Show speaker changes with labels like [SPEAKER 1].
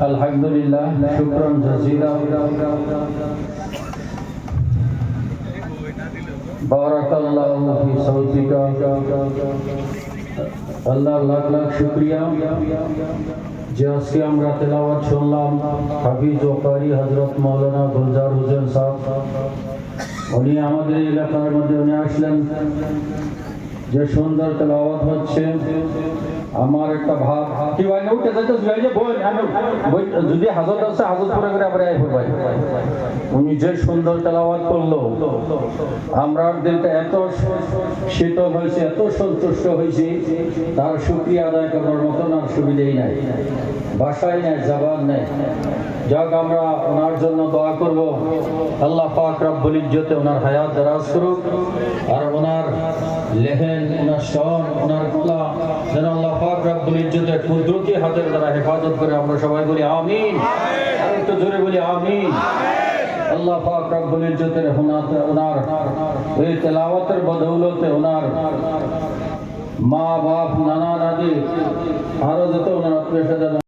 [SPEAKER 1] আলহামদুলিল্লাহ, শুক্রান জাজিরা বারাকাল্লাহু ফি সাউতিকা। আল্লাহ লাখ লাখ শুকরিয়া। যে আমরা তেলাওয়াত শুনলাম, হাফিজ ও কারি হজরত মৌলানা গুলজার হোসেন সাহেব। উনি আমাদের এলাকার মধ্যে উনি আসলেন। যে সুন্দর তেলাওয়াত হচ্ছে। আমার একটা ভাব। কি ভাই না উঠে যাইতে যাই যে বই বই যদি হাজত আছে, হাজত করে করে আবার আই ভাই উনি যে সুন্দর তেলাওয়াত করল আমরা দিলটা এত শীতল হয়েছে, এত সন্তুষ্ট হয়েছি, তার শুক্রিয়া আদায় করার মতন আর সুবিধেই নাই। ভাষাই নাই, জবান নেই। যাক, আমরা ওনার জন্য দোয়া করব। আল্লাহ পাক রব্বুল ইজ্জতে ওনার হায়াত দারাজ করুক। আর ওনার লেহেন, ওনার শন, ওনার কলা যেন আল্লাহ পাক রব্বুল ইজ্জতের কুদরতি হাতের দ্বারা হেফাজত করে আমরা সবাই বলি আমিন। একটু জোরে বলি আমিন। আল্লাহ পাক রব্বুল ইজ্জতের হুনাতে ওনার এই তেলাওয়াতের বদৌলতে ওনার মা বাপ নানা দাদি আরও যত ওনার আত্মীয় স্বজন